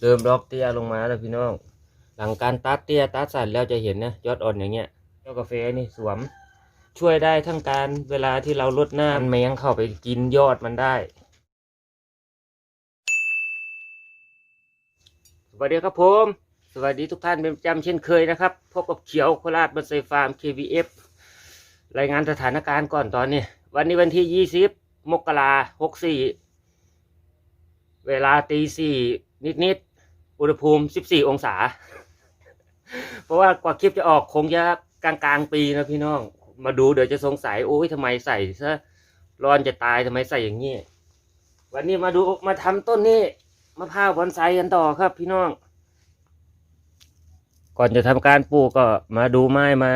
เริ่มล็อกเตี้ยลงมาแล้วพี่น้อง หลังการตัดเตี้ยตัดสั่นแล้วจะเห็นนะยอดอ่อนอย่างเงี้ยเจ้ากาแฟนี่สวม ช่วยได้ทั้งการเวลาที่เราลดน้ำแมงเข้าไปกินยอดมันได้สวัสดีครับผม สวัสดีทุกท่านเป็นประจำเช่นเคยนะครับ พบกับเขียวโคราชบันไซฟาร์ม KVF รายงานสถานการณ์ก่อนตอนนี้ วันนี้วันที่ 20 มกราหกสี่เวลาตีสี่ นิดๆ อุณหภูมิ 14 องศา เพราะว่ากว่าคลิปจะออกคงจะกลางกลางๆ ปีนะพี่น้อง มาดูเดี๋ยวจะสงสัย โอ้ยทำไมใส่ซะร้อนจะตายทำไมใส่อย่างนี้ วันนี้มาดูมาทำต้นนี้มะพร้าวบอนไซกันต่อครับพี่น้อง ก่อนจะทำการปลูกก็มาดูไม้มา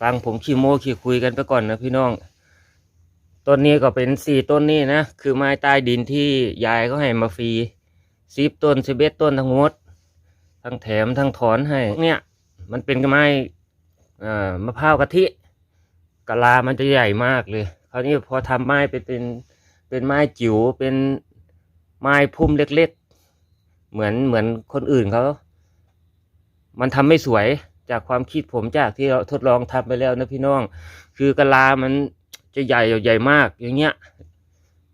ฟังผมขี้โม้ขี้คุยกันไปก่อนนะพี่น้องต้นนี้ก็เป็นสี่ต้นนี้นะ คือไม้ใต้ดินที่ยายเขาให้มาฟรี สิบต้นสิบเอ็ดต้นทั้งหมด ทั้งแถมทั้งถอนให้ เนี่ย มันเป็นไม้อ่อมะพร้าวกะทิกะลามันจะใหญ่มากเลย คราวนี้พอทำไม้ไปเป็นเป็นไม้จิ๋วเป็นไม้พุ่มเล็กๆ เหมือนเหมือนคนอื่นเขา มันทำไม่สวยจากความคิดผมจากที่เราทดลองทำไปแล้วนะพี่น้อง คือกะลามันจะใหญ่ใหญ่มากอย่างเงี้ย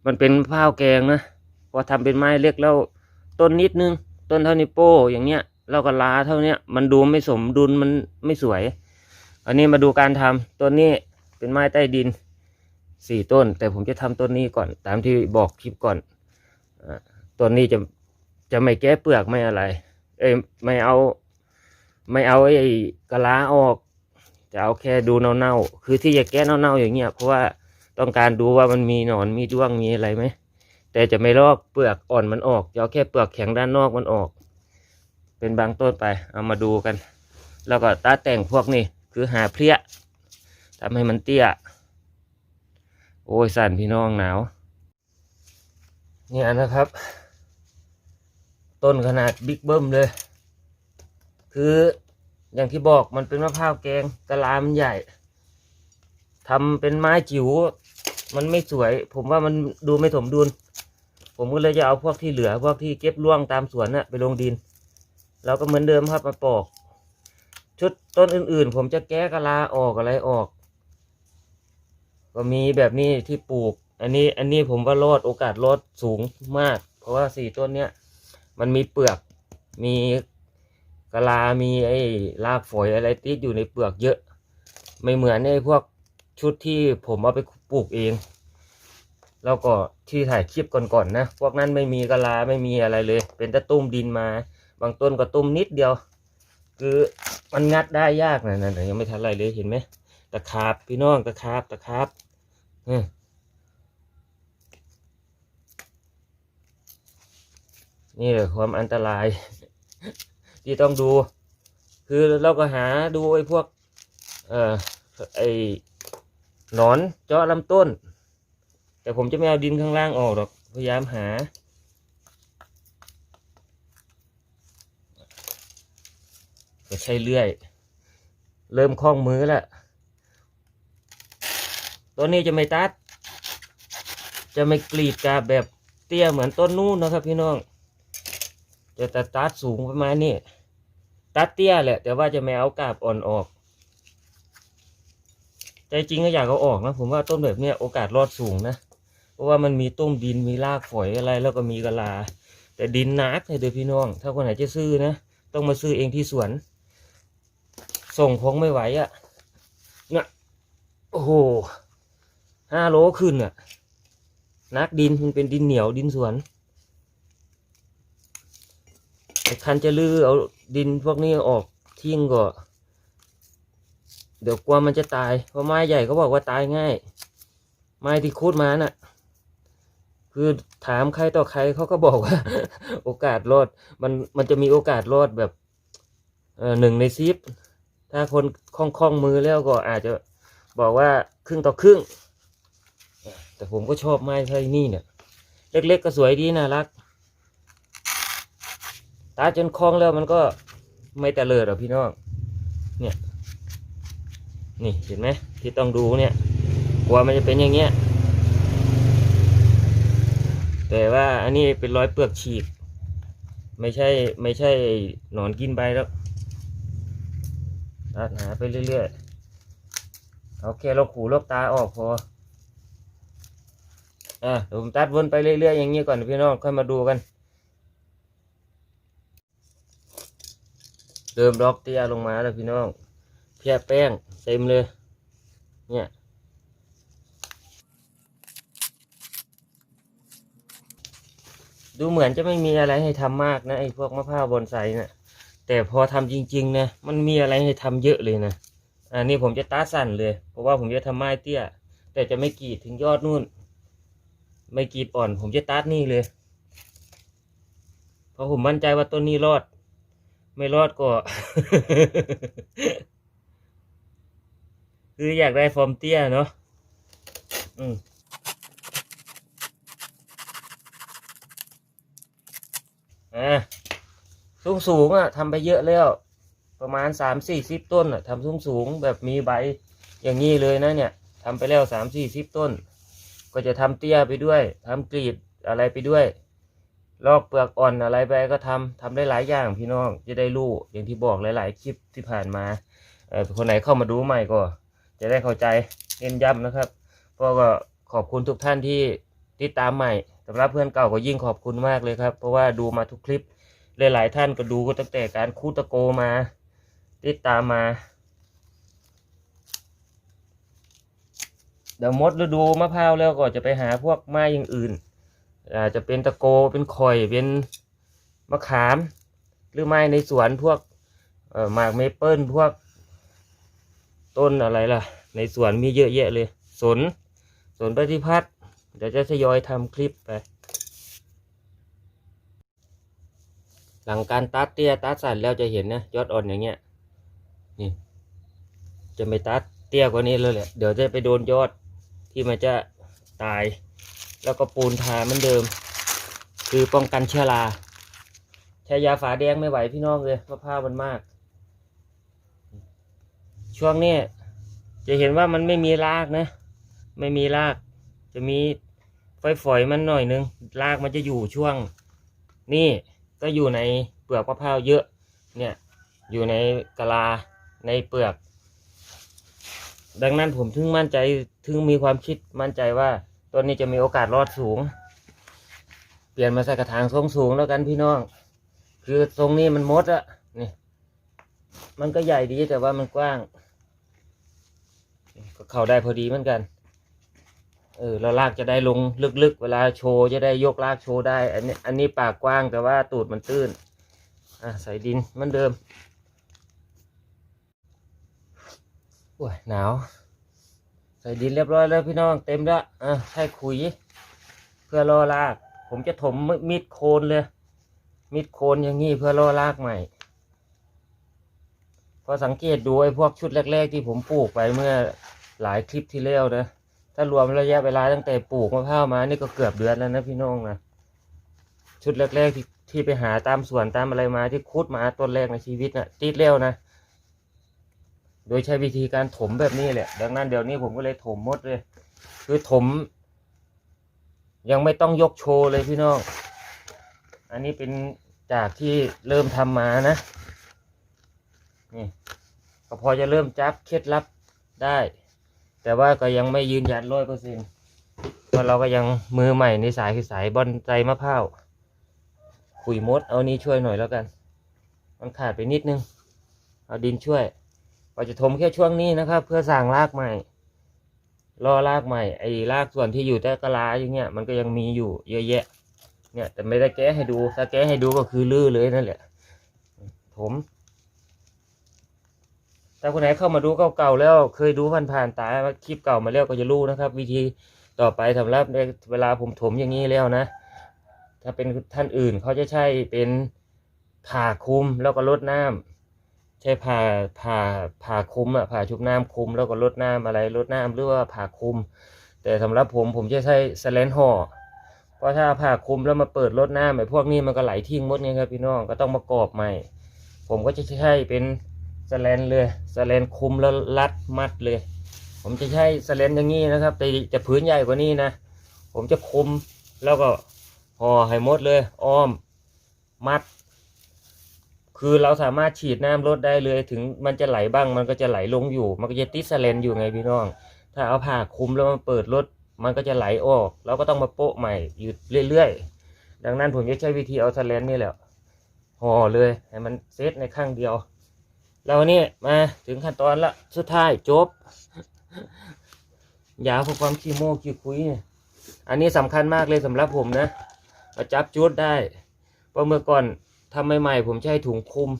มันเป็นข้าวแกงนะ พอทำเป็นไม้เล็กแล้ว ต้นนิดนึง ต้นเท่านิ้วโป้อย่างเงี้ยแล้วก็ลาเท่าเนี้ยมันดูไม่สมดุลมันไม่สวย อันนี้มาดูการทำต้นนี้เป็นไม้ใต้ดินสี่ต้น แต่ผมจะทำต้นนี้ก่อนตามที่บอกคลิปก่อนอต้นนี้จะจะไม่แก้เปลือกไม่อะไร เอ้ยไม่เอา ไม่เอาไอ้กะลาออก จะเอาแค่ดูเน่าๆคือที่จะแก้เน่าๆอย่างเงี้ยเพราะว่าต้องการดูว่ามันมีหนอนมีด้วงมีอะไรไหม แต่จะไม่ลอกเปลือกอ่อนมันออกจะเอาแค่เปลือกแข็งด้านนอกมันออก เป็นบางต้นไป เอามาดูกัน แล้วก็ตาแต่งพวกนี้คือหาเพลี้ยทำให้มันเตี้ย โอ้ยสั่นพี่น้องหนาว เนี่ยนะครับ ต้นขนาดบิ๊กเบิ้มเลย คืออย่างที่บอกมันเป็นมะพร้าวแกงกะลามันใหญ่ทำเป็นไม้จิ๋วมันไม่สวย ผมว่ามันดูไม่สมดุล ผมก็เลยจะเอาพวกที่เหลือพวกที่เก็บร่วงตามสวนน่ะไปลงดิน เราก็เหมือนเดิมครับมาปอก ชุดต้นอื่นๆ ผมจะแก้กะลาออกอะไรออก ก็มีแบบนี้ที่ปลูก อันนี้อันนี้ผมว่ารอดโอกาสรอดสูงมาก เพราะว่าสี่ต้นเนี้ยมันมีเปลือกมีกะลา มีไอ้รากฝอยอะไรติดอยู่ในเปลือกเยอะ ไม่เหมือนไอ้พวกชุดที่ผมเอาไปปลูกเอง แล้วก็ที่ถ่ายคลิปก่อนๆนะพวกนั้นไม่มีกะลาไม่มีอะไรเลย เป็นต่ตุ้มดินมา บางต้นก็ตุ้มนิดเดียว คือมันงัดได้ยากนะนั่นยังไม่ทันไรเลยเห็นไหมตะขาบพี่น้องตะขาบตะขาบออนี่แหละความอันตราย ที่ต้องดู คือเราก็หาดูไอ้พวก เอ่อไอ้หนอนเจาะลำต้น แต่ผมจะไม่เอาดินข้างล่างออกหรอก พยายามหา ก็ใช้เลื่อย เริ่มคล่องมือแล้วตัวนี้จะไม่ตัด จะไม่กรีดกาแบบเตี้ยเหมือนต้นนู้นนะครับพี่น้อง จะตัดตัดสูงประมาณนี้ ตัดเตี้ยแหละ แต่ว่าจะไม่เอากาบอ่อนออกใจจริงก็อยากเอาออกนะ ผมว่าต้นแบบเนี้ยโอกาสรอดสูงนะ ราะว่ามันมีต้มดินมีรากฝอยอะไรแล้วก็มีกะลา แต่ดินนักเลยเด้อพี่น้อง ถ้าคนไหนจะซื้อนะ ต้องมาซื้อเองที่สวน ส่งคงไม่ไหวอะ่ะเนี่ยโอ้โหห้าโลขึ้นอะ่ะ นักดินมันเป็นดินเหนียวดินสวนคันจะลื้อเอาดินพวกนี้ออกทิ้งก็เดี๋ยวกลัวมันจะตาย เพราะไม้ใหญ่เขาบอกว่าตายง่าย ไม้ที่คูดมาน่ะ คือถามใครต่อใครเขาก็บอกว่า โอกาสรอดมันมันจะมีโอกาสรอดแบบเออหนึ่งในซิปถ้าคนคล่องคล่องมือแล้วก็อาจจะบอกว่าครึ่งต่อครึ่ง แต่ผมก็ชอบไม้ไทยนี่เนี่ย เล็ก ๆ ก็สวยดีน่ารัก ตาจนคล่องแล้วมันก็ไม่แต่เลิดหรอพี่น้อง เนี่ย นี่เห็นไหมที่ต้องดูเนี่ย กลัวมันจะเป็นอย่างเงี้ย แต่ว่าอันนี้เป็นร้อยเปลือกฉีก ไม่ใช่ไม่ใช่หนอนกินใบแล้วตัดหาไปเรื่อยๆเอาแค่ลกหูลกตาออกพออะเดี๋ยวผมตัดวนไปเรื่อยๆอย่างนี้ก่อนพี่น้องค่อยมาดูกัน เริ่มดอกเตี้ยลงมาแล้วพี่น้องเพียแป้งเต็มเลย เนี่ย ดูเหมือนจะไม่มีอะไรให้ทำมากนะไอ้พวกมะพร้าวบอนไซนะ่ะแต่พอทำจริงๆนะมันมีอะไรให้ทำเยอะเลยนะอันนี้ผมจะตาสั่นเลย เพราะว่าผมจะทำไม้เตี้ย แต่จะไม่กรีดถึงยอดนู่น ไม่กรีดอ่อน ผมจะตัดนี่เลย เพราะผมมั่นใจว่าต้นนี้รอด ไม่รอดก็คืออยากได้ฟอร์มเตี้ยเนาะอืม อ่าสูงสูงอะทำไปเยอะแล้ว ประมาณสามสี่สิบต้นอะทำสูงสูงแบบมีใบอย่างนี้เลยนะเนี่ยทำไปแล้วสามสี่สิบต้น ก็จะทำเตี้ยไปด้วยทำกรีดอะไรไปด้วย ลอกเปลือกอ่อนอะไรไปก็ทำทำได้หลายอย่างพี่น้องจะได้รู้อย่างที่บอกหลาย ๆ คลิปที่ผ่านมาเออคนไหนเข้ามาดูใหม่ก็ จะได้เข้าใจเน้นย้ำนะครับก็ขอบคุณทุกท่านที่ติดตามใหม่ สำหรับเพื่อนเก่าก็ยิ่งขอบคุณมากเลยครับ เพราะว่าดูมาทุกคลิปหลายๆท่านก็ดูตั้งแต่การคูตะโกมาติดตามมาเดี๋ยวมดฤดูมะพร้าวแล้วก็จะไปหาพวกไม้อย่างอื่นอาจจะเป็นตะโกเป็นข่อยเป็นมะขาม หรือไม้ในสวนพวกหมากเมเปิลพวกต้นอะไรล่ะ ในสวนมีเยอะแยะเลย สน สนปฏิพัฒน์ เดี๋ยวจะทยอยทำคลิปไป หลังการตัดเตี้ยตัดสั้นแล้วจะเห็นนะยอดอ่อนอย่างเงี้ย นี่ จะไม่ตัดเตี้ยกว่านี้เลยแหละ เดี๋ยวจะไปโดนยอดที่มันจะตาย แล้วก็ปูนทาเหมือนเดิม คือป้องกันเชื้อราใช้ยาฝาแดงไม่ไหวพี่น้องเลยมะพร้าวมันมาก ช่วงนี้จะเห็นว่ามันไม่มีรากนะ ไม่มีราก จะมีไฟฝอยๆมันหน่อยนึงรากมันจะอยู่ช่วง นี่ก็อยู่ในเปลือกมะพร้าวเยอะ เนี่ยอยู่ในกะลาในเปลือก ดังนั้นผมถึงมั่นใจถึงมีความคิดมั่นใจว่าต้นนี้จะมีโอกาสรอดสูง เปลี่ยนมาใส่กระถางทรงสูงแล้วกันพี่น้อง คือทรงนี้มันมดอะนี่ มันก็ใหญ่ดีแต่ว่ามันกว้าง ก็เข้าได้พอดีเหมือนกัน เออแล้วลากจะได้ลงลึกๆ เวลาโชว์จะได้ยกลากโชว์ได้ อันนี้อันนี้ปากกว้างแต่ว่าตูดมันตื้น อะใส่ดินเหมือนเดิมโอ้ยหนาว ใส่ดินเรียบร้อยแล้วพี่น้องเต็มแล้วอะใช้ขุย เพื่อรอลาก ผมจะถมมีดโคนเลยมีดโคนอย่างนี้เพื่อรอลากใหม่พอสังเกตดูไอ้พวกชุดแรก ๆ ที่ผมปลูกไปเมื่อหลายคลิปที่แล้วนะ ถ้ารวมระยะเวลาตั้งแต่ปลูกมะพร้าวมานี่ก็เกือบเดือนแล้วนะพี่น้องนะชุดแรกๆที่ที่ไปหาตามสวนตามอะไรมาที่คุดมาต้นแรกในชีวิตนะ่ะติดแล้วนะ โดยใช้วิธีการถมแบบนี้แหละ ดังนั้นเดี๋ยวนี้ผมก็เลยถมมดเลย คือถม ยังไม่ต้องยกโชว์เลยพี่น้อง อันนี้เป็นจากที่เริ่มทำมานะ นี่ก็พอจะเริ่มจับเคล็ดลับได้ แต่ว่าก็ยังไม่ยืนยันร้อยเปอร์เซ็นต์เพราะเราก็ยังมือใหม่ในสายคือสายบอลใจมะพร้าวขุยมดเอานี้ช่วยหน่อยแล้วกัน มันขาดไปนิดนึง เอาดินช่วยก็จะถมแค่ช่วงนี้นะครับ เพื่อสั่งรากใหม่รอรากใหม่ไอ้รากส่วนที่อยู่ใต้กะลาอย่างเงี้ยมันก็ยังมีอยู่เยอะแยะ เนี่ยแต่ไม่ได้แก้ให้ดูถ้าแก้ให้ดูก็คือลื้อเลยนั่นแหละถม ถ้าคนไหนเข้ามาดูเก่าๆแล้ว เคยดูผ่านๆตาคลิปเก่ามาแล้วก็จะรู้นะครับ วิธีต่อไปสำหรับในเวลาผมถมอย่างนี้แล้วนะ ถ้าเป็นท่านอื่นเขาจะใช้เป็นผ่าคุมแล้วก็ลดน้ำใช้ผ่าผ่าผ่าคุมอะผ่าชุบน้ำคุมแล้วก็ลดน้ำอะไรลดน้ำหรือว่าผ่าคุม แต่สำหรับผมผมจะใช้สแลนห่อเพราะถ้าผ่าคุมแล้วมาเปิดลดน้ำไอ้พวกนี้มันก็ไหลทิ้งหมดไงครับพี่น้องก็ต้องมากรอบใหม่ ผมก็จะใช้เป็น สแลนเลยสแลนคุมแล้วรัดมัดเลย ผมจะใช้สแลนอย่างนี้นะครับ แต่จะพื้นใหญ่กว่านี้นะ ผมจะคุมแล้วก็ห่อให้หมดเลย อ้อม มัด คือเราสามารถฉีดน้ำลดได้เลย ถึงมันจะไหลบ้าง มันก็จะไหลลงอยู่ มันก็จะติดสแลนอยู่ไงพี่น้อง ถ้าเอาผ้าคุมแล้วมันเปิดรถมันก็จะไหลออก เราก็ต้องมาโปะใหม่อยู่เรื่อยๆ ดังนั้นผมจะใช้วิธีเอาสแลนนี่แหละห่อเลยให้มันเซตในข้างเดียว เรานี่มาถึงขั้นตอนละสุดท้ายจบยาเพราะความขี้โม้ขี้คุยเนี่ยอันนี้สำคัญมากเลยสำหรับผมนะมาจับจุดได้เพราะเมื่อก่อนทำใหม่ๆผมใช้ถุงคลุม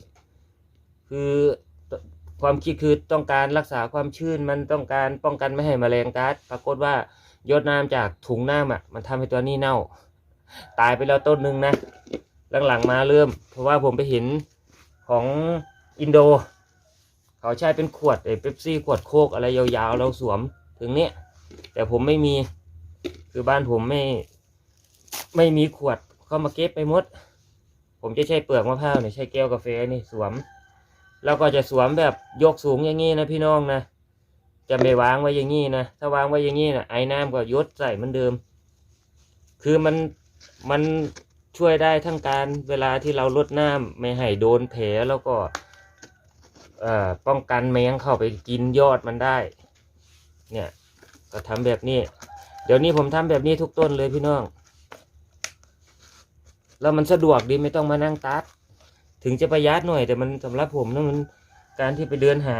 คือความคิดคือต้องการรักษาความชื้นมันต้องการป้องกันไม่ให้แมลงกัดปรากฏว่ายดน้ำจากถุงน้ำอะมันทำให้ตัวนี้เน่า ตายไปแล้วต้นหนึ่งนะหลังๆมาเริ่ม เพราะว่าผมไปเห็นของอินโด เขาใช้เป็นขวดไอ้เป๊ปซี่ขวดโคกอะไรยาวๆเราสวมถึงเนี้ยแต่ผมไม่มีคือบ้านผมไม่ ไม่มีขวดเข้ามาเก็บไปหมด ผมจะใช้เปลือกมะพร้าวเนี่ยใช้แก้วกาแฟนี่สวม แล้วก็จะสวมแบบยกสูงอย่างนี้นะพี่น้องนะจะไม่วางไว้อย่างนี้นะถ้าวางไว้อย่างนี้นะไอ้น้ำก็ยดใส่เหมือนเดิม คือมันมันช่วยได้ทั้งการเวลาที่เราลดน้ำไม่ให้โดนแผลแล้วก็ ป้องกันแมงเข้าไปกินยอดมันได้ เนี่ย ก็ทำแบบนี้ เดี๋ยวนี้ผมทำแบบนี้ทุกต้นเลยพี่น้อง แล้วมันสะดวกดีไม่ต้องมานั่งตัด ถึงจะประหยัดหน่อย แต่มันสำหรับผมนะมันการที่ไปเดินหา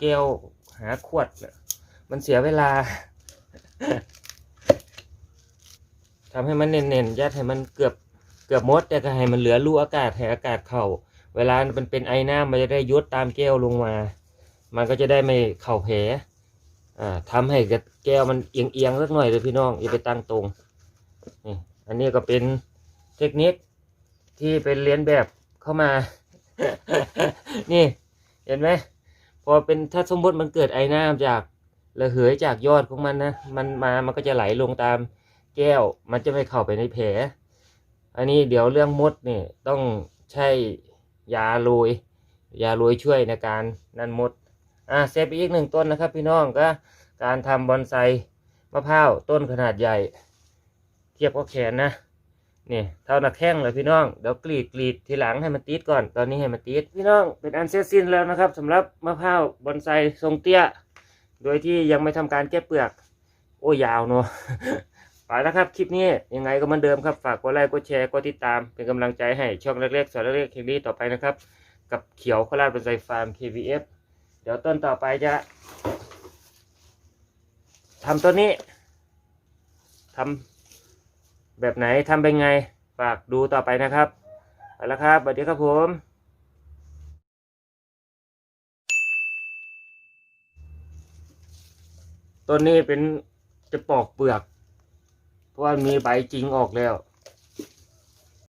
แก้วหาขวดนะมันเสียเวลาทำให้มันเน่นๆยัดให้มันเกือบเกือบหมดแต่ก็ให้มันเหลือรูอากาศให้อากาศเข้า เวลามันเป็นไอหน้ำมันจะได้ยดตามแก้วลงมา มันก็จะได้ไม่เข่าแผลอ่าทำให้แก้วมันเอียงเอียงสักหน่อยเลยพี่น้องอย่าไปตั้งตรงนี่อันนี้ก็เป็นเทคนิคที่เป็นเรียนแบบเข้ามา นี่เห็นไหมพอเป็นถ้าสมมติมันเกิดไอน้ำจากระเหยจากยอดของมันนะมันมามันก็จะไหลลงตามแก้ว มันจะไม่เข้าไปในแผล อันนี้เดี๋ยวเรื่องมดนี่ต้องใช้ ยาโรยยาโรยช่วยในการนั่นมดอ่าเซฟอีกหนึ่งต้นนะครับ พี่น้องก็การทำบอนไซมะพร้าวต้นขนาดใหญ่ เทียบกับแขนนะนี่เท่าหนักแข้งเลยพี่น้องเดี๋ยวกรีดกรีดทีหลังให้มันติดก่อน ตอนนี้ให้มันติดพี่น้องเป็นอันเสร็จสิ้นแล้วนะครับสำหรับมะพร้าวบอนไซทรงเตี้ย โดยที่ยังไม่ทำการแก้เปลือก โอ้ยาวเนอะ ไปแล้วครับ คลิปนี้ยังไงก็เหมือนเดิมครับ ฝากกดไลค์กดแชร์กดติดตาม เป็นกำลังใจให้ช่องเล็กๆสอนเล็กๆเคลีต่อไปนะครับ กับเขียวโคราชบอนไซฟาร์ม KVF เดี๋ยวต้นต่อไปจะทำต้นนี้ทำแบบไหนทำเป็นไง ฝากดูต่อไปนะครับไปแล้วครับสวัสดีครับผมต้นนี้เป็นจะปอกเปลือก เพราะว่ามีใบจริงออกแล้ว